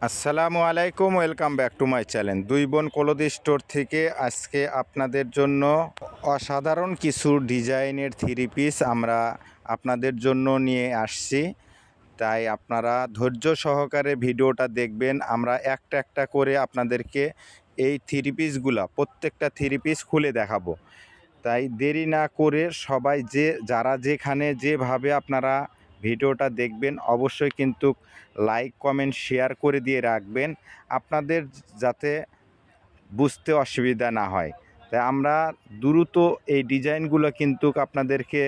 আসসালামু আলাইকুম, welcome back to my channel. দুই বোন কলদি স্টোর থেকে আজকে আপনাদের জন্য অসাধারণ কিছু ডিজাইনের থ্রি পিস আমরা আপনাদের জন্য নিয়ে আসছি। তাই আপনারা ধৈর্য সহকারে ভিডিওটা দেখবেন। আমরা একটা একটা করে আপনাদেরকে এই থ্রি পিসগুলা, প্রত্যেকটা থ্রি পিস খুলে দেখাবো। তাই দেরি না করে সবাই যে, যারা যেখানে যেভাবে আপনারা ভিডিওটা দেখবেন। অবশ্যই কিন্তু লাইক, কমেন্ট, শেয়ার করে দিয়ে রাখবেন। আপনাদের যাতে বুঝতে অসুবিধা না হয়। তাই আমরা দ্রুত এই ডিজাইনগুলো কিন্তু আপনাদেরকে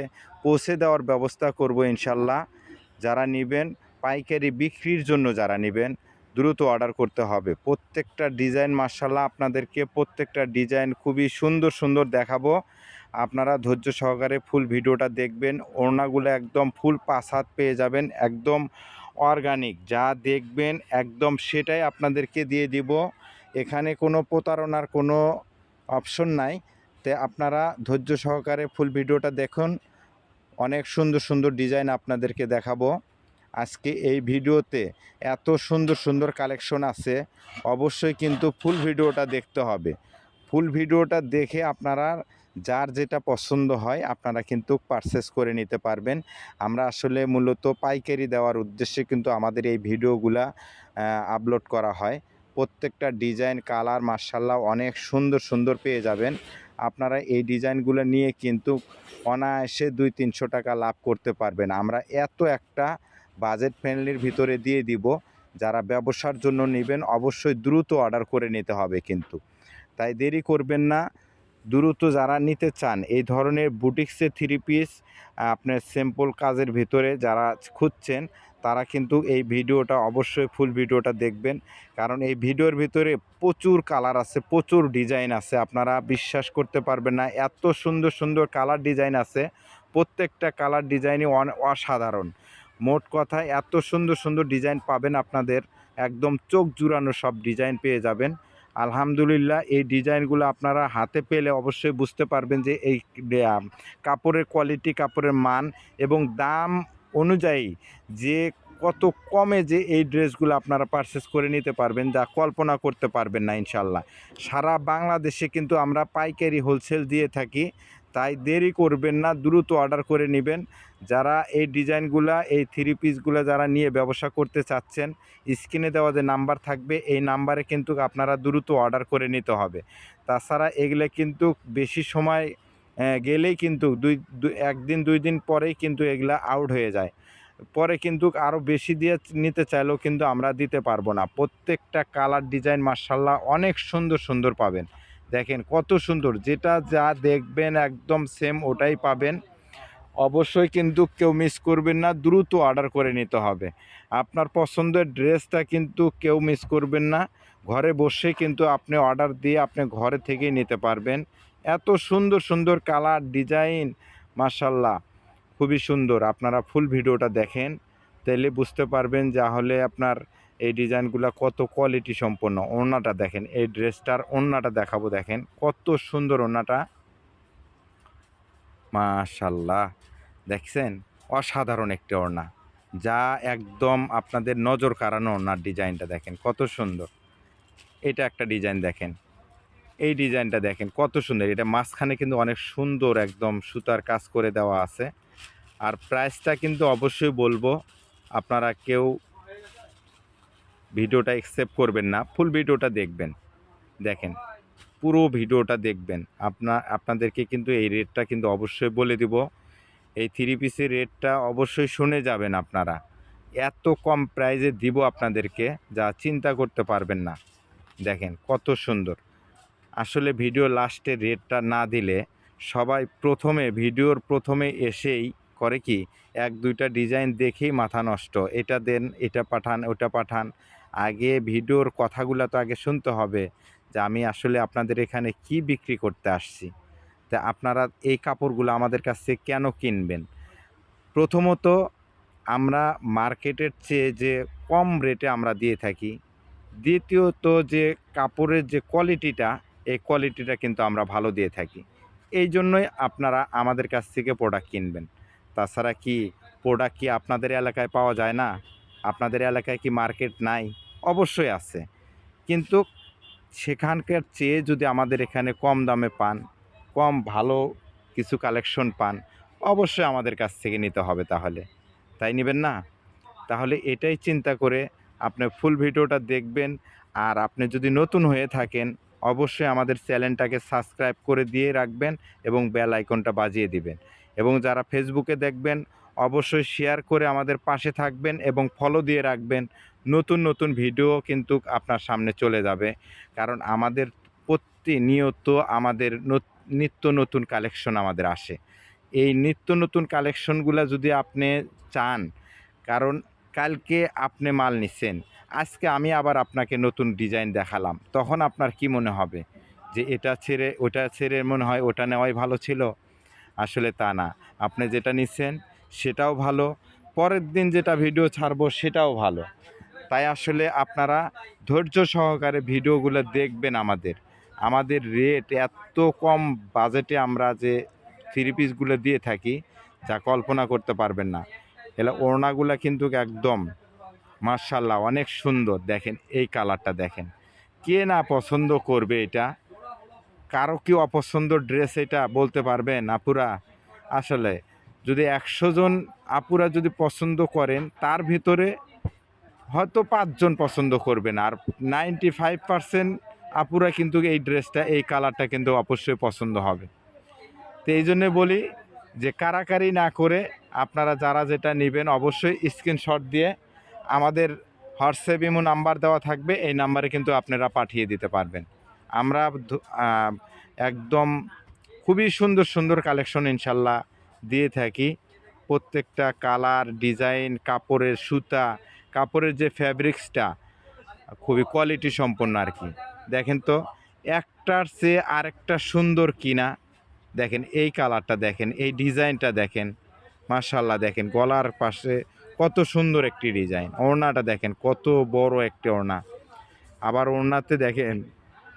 পৌঁছে দেওয়ার ব্যবস্থা করব ইনশাল্লাহ। যারা নেবেন, পাইকারি বিক্রির জন্য যারা নেবেন, দ্রুত অর্ডার করতে হবে। প্রত্যেকটা ডিজাইন মার্শাল্লাহ আপনাদেরকে প্রত্যেকটা ডিজাইন খুবই সুন্দর সুন্দর দেখাবো। আপনারা ধৈর্য সহকারে ফুল ভিডিওটা দেখবেন। ওড়নাগুলো একদম ফুল পাঁচ হাত পেয়ে যাবেন, একদম অর্গানিক যা দেখবেন একদম সেটাই আপনাদেরকে দিয়ে দিব। এখানে কোনো প্রতারণার কোনো অপশন নাই। তে আপনারা ধৈর্য সহকারে ফুল ভিডিওটা দেখুন। অনেক সুন্দর সুন্দর ডিজাইন আপনাদেরকে দেখাবো। আজকে এই ভিডিওতে এত সুন্দর সুন্দর কালেকশন আছে, অবশ্যই কিন্তু ফুল ভিডিওটা দেখতে হবে। ফুল ভিডিওটা দেখে আপনারা যার যেটা পছন্দ হয় আপনারা কিন্তু পারচেস করে নিতে পারবেন। আমরা আসলে মূলত পাইকারি দেওয়ার উদ্দেশ্যে কিন্তু আমাদের এই ভিডিওগুলা আপলোড করা হয়। প্রত্যেকটা ডিজাইন কালার মার্শাল্লাহ অনেক সুন্দর সুন্দর পেয়ে যাবেন। আপনারা এই ডিজাইনগুলো নিয়ে কিন্তু অনায়াসে দুই তিনশো টাকা লাভ করতে পারবেন। আমরা এত একটা বাজেট ফ্রেন্ডলির ভিতরে দিয়ে দিব, যারা ব্যবসার জন্য নেবেন অবশ্যই দ্রুত অর্ডার করে নিতে হবে কিন্তু। তাই দেরি করবেন না। দ্রুত যারা নিতে চান, এই ধরনের বুটিক্সের থ্রি পিস আপনার সিম্পল কাজের ভিতরে যারা খুঁজছেন, তারা কিন্তু এই ভিডিওটা অবশ্যই ফুল ভিডিওটা দেখবেন। কারণ এই ভিডিওর ভিতরে প্রচুর কালার আছে, প্রচুর ডিজাইন আছে, আপনারা বিশ্বাস করতে পারবেন না। এত সুন্দর সুন্দর কালার ডিজাইন আছে, প্রত্যেকটা কালার ডিজাইনই অসাধারণ। মোট কথা, এত সুন্দর সুন্দর ডিজাইন পাবেন আপনাদের, একদম চোখ জুড়ানো সব ডিজাইন পেয়ে যাবেন। আলহামদুলিল্লাহ, এই ডিজাইনগুলো আপনারা হাতে পেলে অবশ্যই বুঝতে পারবেন যে এই কাপড়ের কোয়ালিটি কাপড়ের মান এবং দাম অনুযায়ী যে কত কমে যে এই ড্রেসগুলো আপনারা পারচেস করে নিতে পারবেন, যা কল্পনা করতে পারবেন না ইনশাল্লাহ সারা বাংলাদেশে কিন্তু আমরা পাইকারি হোলসেল দিয়ে থাকি। তাই দেরি করবেন না, দ্রুত অর্ডার করে নেবেন। যারা এই ডিজাইনগুলা, এই থ্রি পিসগুলো যারা নিয়ে ব্যবসা করতে চাচ্ছেন, স্ক্রিনে দেওয়া যে নাম্বার থাকবে, এই নাম্বারে কিন্তু আপনারা দ্রুত অর্ডার করে নিতে হবে। তাছাড়া এগুলো কিন্তু বেশি সময় গেলেই কিন্তু দুই একদিন, দুই দিন পরেই কিন্তু এগুলা আউট হয়ে যায়। পরে কিন্তু আরও বেশি দিয়ে নিতে চাইলেও কিন্তু আমরা দিতে পারব না। প্রত্যেকটা কালার ডিজাইন মার্শাল্লাহ অনেক সুন্দর সুন্দর পাবেন। দেখেন কত সুন্দর। যেটা যা দেখবেন একদম সেম ওটাই পাবেন। অবশ্যই কিন্তু কেউ মিস করবেন না, দ্রুত অর্ডার করে নিতে হবে। আপনার পছন্দের ড্রেসটা কিন্তু কেউ মিস করবেন না। ঘরে বসে কিন্তু আপনি অর্ডার দিয়ে আপনি ঘরে থেকেই নিতে পারবেন। এত সুন্দর সুন্দর কালার ডিজাইন মার্শাল্লাহ খুবই সুন্দর। আপনারা ফুল ভিডিওটা দেখেন তাহলে বুঝতে পারবেন যা হলে আপনার এই ডিজাইনগুলো কত কোয়ালিটি সম্পন্ন। ওড়নাটা দেখেন, এই ড্রেসটার ওড়নাটা দেখাবো, দেখেন কত সুন্দর ওড়নাটা। মাশাল্লাহ দেখছেন? অসাধারণ একটি ওড়না। যা একদম আপনাদের নজর কাড়ানো ওড়নার ডিজাইনটা দেখেন, কত সুন্দর। এটা একটা ডিজাইন দেখেন। এই ডিজাইনটা দেখেন, কত সুন্দর। এটা মাঝখানে কিন্তু অনেক সুন্দর একদম সুতার কাজ করে দেওয়া আছে। আর প্রাইসটা কিন্তু অবশ্যই বলব, আপনারা কেউ ভিডিওটা অ্যাকসেপ্ট করবেন না ফুল ভিডিওটা দেখবেন। দেখেন, পুরো ভিডিওটা দেখবেন। আপনার আপনাদেরকে কিন্তু এই রেটটা কিন্তু অবশ্যই বলে দিব। এই থ্রি পিসের রেটটা অবশ্যই শুনে যাবেন আপনারা। এত কম প্রাইজে দিব আপনাদেরকে যা চিন্তা করতে পারবেন না। দেখেন, কত সুন্দর। আসলে ভিডিও লাস্টে রেটটা না দিলে সবাই প্রথমে ভিডিওর প্রথমে এসেই করে কি, এক দুইটা ডিজাইন দেখেই মাথা নষ্ট। এটা দেন, এটা পাঠান, ওটা পাঠান আগে ভিডিওর কথাগুলো তো আগে শুনতে হবে যে আমি আসলে আপনাদের এখানে কি বিক্রি করতে আসছি। তা আপনারা এই কাপড়গুলো আমাদের কাছ কেন কিনবেন? প্রথমত আমরা মার্কেটের চেয়ে যে কম রেটে আমরা দিয়ে থাকি, দ্বিতীয়ত যে কাপড়ের যে কোয়ালিটিটা, এই কোয়ালিটিটা কিন্তু আমরা ভালো দিয়ে থাকি। এই জন্যই আপনারা আমাদের কাছ থেকে প্রোডাক্ট কিনবেন। তাছাড়া কি প্রোডাক্ট কি আপনাদের এলাকায় পাওয়া যায় না? আপনাদের এলাকায় কি মার্কেট নাই? অবশ্যই আছে। কিন্তু সেখানকার চেয়ে যদি আমাদের এখানে কম দামে পান, কম ভালো কিছু কালেকশন পান, অবশ্যই আমাদের কাছ থেকে নিতে হবে তাহলে। তাই নেবেন না? তাহলে এটাই চিন্তা করে আপনি ফুল ভিডিওটা দেখবেন। আর আপনি যদি নতুন হয়ে থাকেন, অবশ্যই আমাদের চ্যানেলটাকে সাবস্ক্রাইব করে দিয়ে রাখবেন এবং বেল আইকনটা বাজিয়ে দিবেন। এবং যারা ফেসবুকে দেখবেন অবশ্যই শেয়ার করে আমাদের পাশে থাকবেন এবং ফলো দিয়ে রাখবেন। নতুন নতুন ভিডিও কিন্তু আপনার সামনে চলে যাবে। কারণ আমাদের প্রতিনিয়ত আমাদের নত- নিত্য নতুন কালেকশন আমাদের আসে। এই নিত্য নতুন কালেকশনগুলো যদি আপনি চান, কারণ কালকে আপনি মাল নিছেন, আজকে আমি আবার আপনাকে নতুন ডিজাইন দেখালাম, তখন আপনার কি মনে হবে? যে এটা ছেড়ে, ওটা ছেড়ে মনে হয় ওটা নেওয়াই ভালো ছিল? আসলে তা না। আপনি যেটা নিচ্ছেন সেটাও ভালো। পরের দিন যেটা ভিডিও ছাড়বো সেটাও ভালো। তাই আসলে আপনারা ধৈর্য সহকারে ভিডিওগুলো দেখবেন আমাদের। আমাদের রেট এত কম বাজেটে আমরা যে থ্রি পিসগুলো দিয়ে থাকি, যা কল্পনা করতে পারবেন না। এলা ওড়নাগুলো কিন্তু একদম মার্শাল্লাহ অনেক সুন্দর। দেখেন, এই কালারটা দেখেন। কে না পছন্দ করবে এটা? কারও কি অপছন্দ ড্রেস এটা বলতে পারবেন আপুরা আসলে যদি একশো জন আপুরা যদি পছন্দ করেন, তার ভিতরে হয়তো পাঁচজন পছন্দ করবেন আর নাইনটি ফাইভ পার্সেন্ট আপুরা কিন্তু এই ড্রেসটা, এই কালারটা কিন্তু অবশ্যই পছন্দ হবে। তো এই জন্যে বলি যে, কারাকারি না করে আপনারা যারা যেটা নেবেন, অবশ্যই স্ক্রিনশট দিয়ে আমাদের হোয়াটসঅ্যাপ ইমো নাম্বার দেওয়া থাকবে। এই নাম্বারে কিন্তু আপনারা পাঠিয়ে দিতে পারবেন। আমরা একদম খুবই সুন্দর সুন্দর কালেকশন ইনশাল্লাহ দিয়ে থাকি। প্রত্যেকটা কালার, ডিজাইন, কাপড়ের সুতা, কাপড়ের যে ফ্যাব্রিক্সটা, খুবই কোয়ালিটি সম্পন্ন আর কি। দেখেন তো, একটার চেয়ে আরেকটা সুন্দর কিনা। দেখেন, এই কালারটা দেখেন, এই ডিজাইনটা দেখেন। মার্শাল্লাহ দেখেন, গলার পাশে কত সুন্দর একটি ডিজাইন। ওড়নাটা দেখেন, কত বড় একটি ওড়না। আবার ওড়নাতে দেখেন,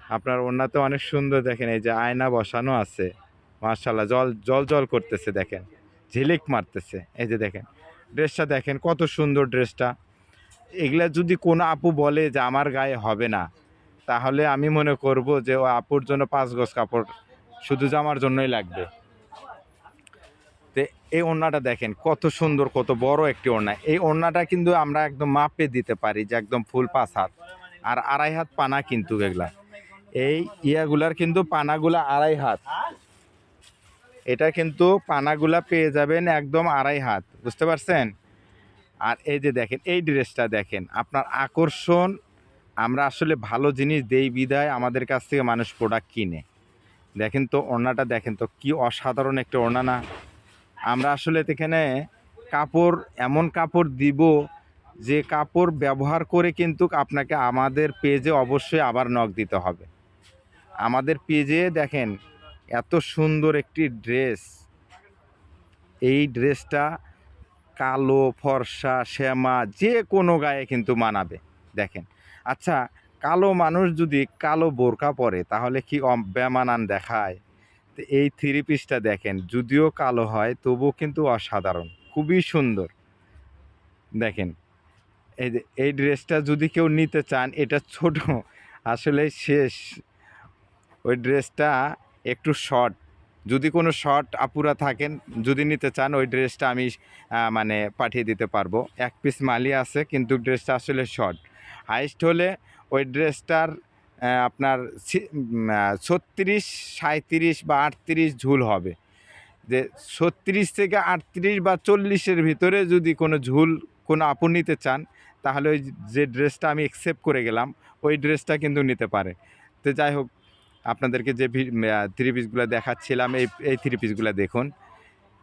আপনার ওড়নাতে অনেক সুন্দর দেখেন, এই যে আয়না বসানো আছে। মার্শাল্লাহ জল জল জল করতেছে দেখেন। ঝিলিক মারতেছে, এই যে দেখেন। ড্রেসটা দেখেন, কত সুন্দর ড্রেসটা। এগুলা যদি কোনো আপু বলে যে আমার গায়ে হবে না, তাহলে আমি মনে করব যে ও আপুর জন্য পাঁচ গজ কাপড় শুধু জামার জন্যই লাগবে। তো এই ওড়নাটা দেখেন, কত সুন্দর, কত বড় একটি ওড়না। এই ওড়নাটা কিন্তু আমরা একদম মাপে দিতে পারি যে একদম ফুল পাঁচ হাত, আর আড়াই হাত পানা কিন্তু এগুলা। এই ইয়াগুলার কিন্তু পানাগুলা আড়াই হাত। এটা কিন্তু পানাগুলা পেয়ে যাবেন একদম আড়াই হাত, বুঝতে পারছেন? আর এই যে দেখেন, এই ড্রেসটা দেখেন, আপনার আকর্ষণ, আমরা আসলে ভালো জিনিস দেই বিদায় আমাদের কাছ থেকে মানুষ প্রোডাক্ট কিনে। দেখেন তো, ওড়নাটা দেখেন তো, কি অসাধারণ একটা ওড়না না। আমরা আসলে এখানে কাপড়, এমন কাপড় দিব যে কাপড় ব্যবহার করে কিন্তু আপনাকে আমাদের পেজে অবশ্যই আবার নখ দিতে হবে। আমাদের পেজে দেখেন এত সুন্দর একটি ড্রেস। এই ড্রেসটা কালো, ফর্সা, শ্যামা, যে কোনো গায়ে কিন্তু মানাবে, দেখেন। আচ্ছা কালো মানুষ যদি কালো বোরকা পরে, তাহলে কি বেমানান দেখায়? তো এই থ্রি পিসটা দেখেন, যদিও কালো হয়, তবুও কিন্তু অসাধারণ, খুবই সুন্দর। দেখেন, এই এই ড্রেসটা যদি কেউ নিতে চান, এটা ছোট, আসলে শেষ। ওই ড্রেসটা একটু শর্ট যদি কোনো শর্ট আপুরা থাকেন, যদি নিতে চান, ওই ড্রেসটা আমি মানে পাঠিয়ে দিতে পারব। এক পিস মালি আছে, কিন্তু ড্রেসটা আসলে শর্ট হাইস্ট হলে ওই ড্রেসটার আপনার ছত্রিশ সাঁত্রিশ বা আটত্রিশ ঝুল হবে। যে ছত্রিশ থেকে আটত্রিশ বা চল্লিশের ভিতরে যদি কোনো ঝুল কোনো আপু নিতে চান, তাহলে ওই যে ড্রেসটা আমি অ্যাকসেপ্ট করে গেলাম, ওই ড্রেসটা কিন্তু নিতে পারে। তো যাই হোক আপনাদেরকে যে থ্রি পিসগুলো দেখাচ্ছিলাম, এই এই থ্রি পিসগুলো দেখুন।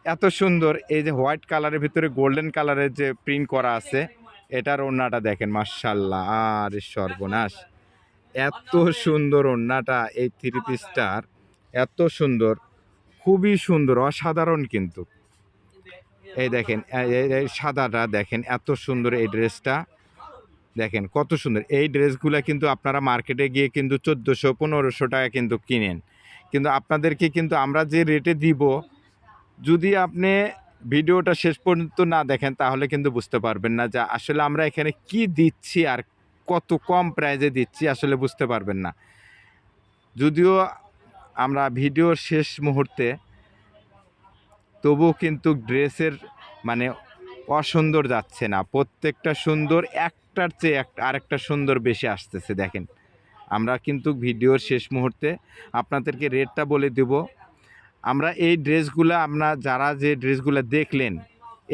এত সুন্দর, এই যে হোয়াইট কালারের ভিতরে গোল্ডেন কালারের যে প্রিন্ট করা আছে, এটার ওড়নাটা দেখেন মার্শাল্লাহ আর সর্বনাশ। এত সুন্দর ওড়নাটা এই থ্রি পিসটার এত সুন্দর, খুবই সুন্দর, অসাধারণ কিন্তু। এই দেখেন সাদাটা দেখেন, এত সুন্দর এই ড্রেসটা দেখেন কত সুন্দর। এই ড্রেসগুলো কিন্তু আপনারা মার্কেটে গিয়ে কিন্তু চোদ্দোশো, পনেরোশো টাকা কিন্তু কিনেন। কিন্তু আপনাদেরকে কিন্তু আমরা যে রেটে দিব, যদি আপনি ভিডিওটা শেষ পর্যন্ত না দেখেন, তাহলে কিন্তু বুঝতে পারবেন না যে আসলে আমরা এখানে কি দিচ্ছি আর কত কম প্রাইজে দিচ্ছি, আসলে বুঝতে পারবেন না। যদিও আমরা ভিডিওর শেষ মুহূর্তে, তবুও কিন্তু ড্রেসের মানে অসুন্দর যাচ্ছে না। প্রত্যেকটা সুন্দর একটার চেয়ে একটা আরেকটা সুন্দর বেশি আসতেছে, দেখেন। আমরা কিন্তু ভিডিওর শেষ মুহূর্তে আপনাদেরকে রেটটা বলে দেব। আমরা এই ড্রেসগুলো, আমরা যারা যে ড্রেসগুলো দেখলেন,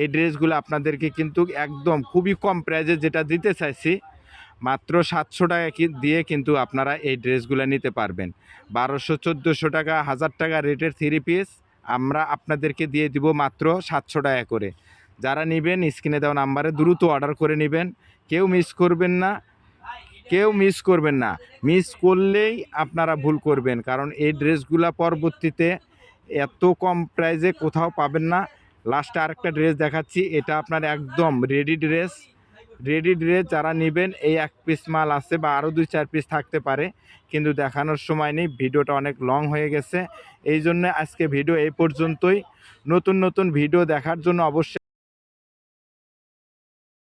এই ড্রেসগুলো আপনাদেরকে কিন্তু একদম খুবই কম প্রাইজে যেটা দিতে চাইছি, মাত্র সাতশো টাকা দিয়ে কিন্তু আপনারা এই ড্রেসগুলো নিতে পারবেন। বারোশো, চোদ্দোশো টাকা, হাজার টাকা রেটের থ্রি পিস আমরা আপনাদেরকে দিয়ে দিব মাত্র সাতশো টাকা করে। যারা নেবেন, স্ক্রিনে দেওয়া নাম্বারে দ্রুত অর্ডার করে নেবেন। কেউ মিস করবেন না, কেউ মিস করবেন না। মিস করলেই আপনারা ভুল করবেন, কারণ এই ড্রেসগুলো পরবর্তীতে এত কম প্রাইজে কোথাও পাবেন না। লাস্টে আরেকটা ড্রেস দেখাচ্ছি, এটা আপনার একদম রেডি ড্রেস রেডি ড্রেস যারা নেবেন, এই এক পিস মাল আছে বা আরও দুই চার পিস থাকতে পারে, কিন্তু দেখানোর সময় নেই, ভিডিওটা অনেক লং হয়ে গেছে। এই জন্য আজকে ভিডিও এই পর্যন্তই। নতুন নতুন ভিডিও দেখার জন্য অবশ্যই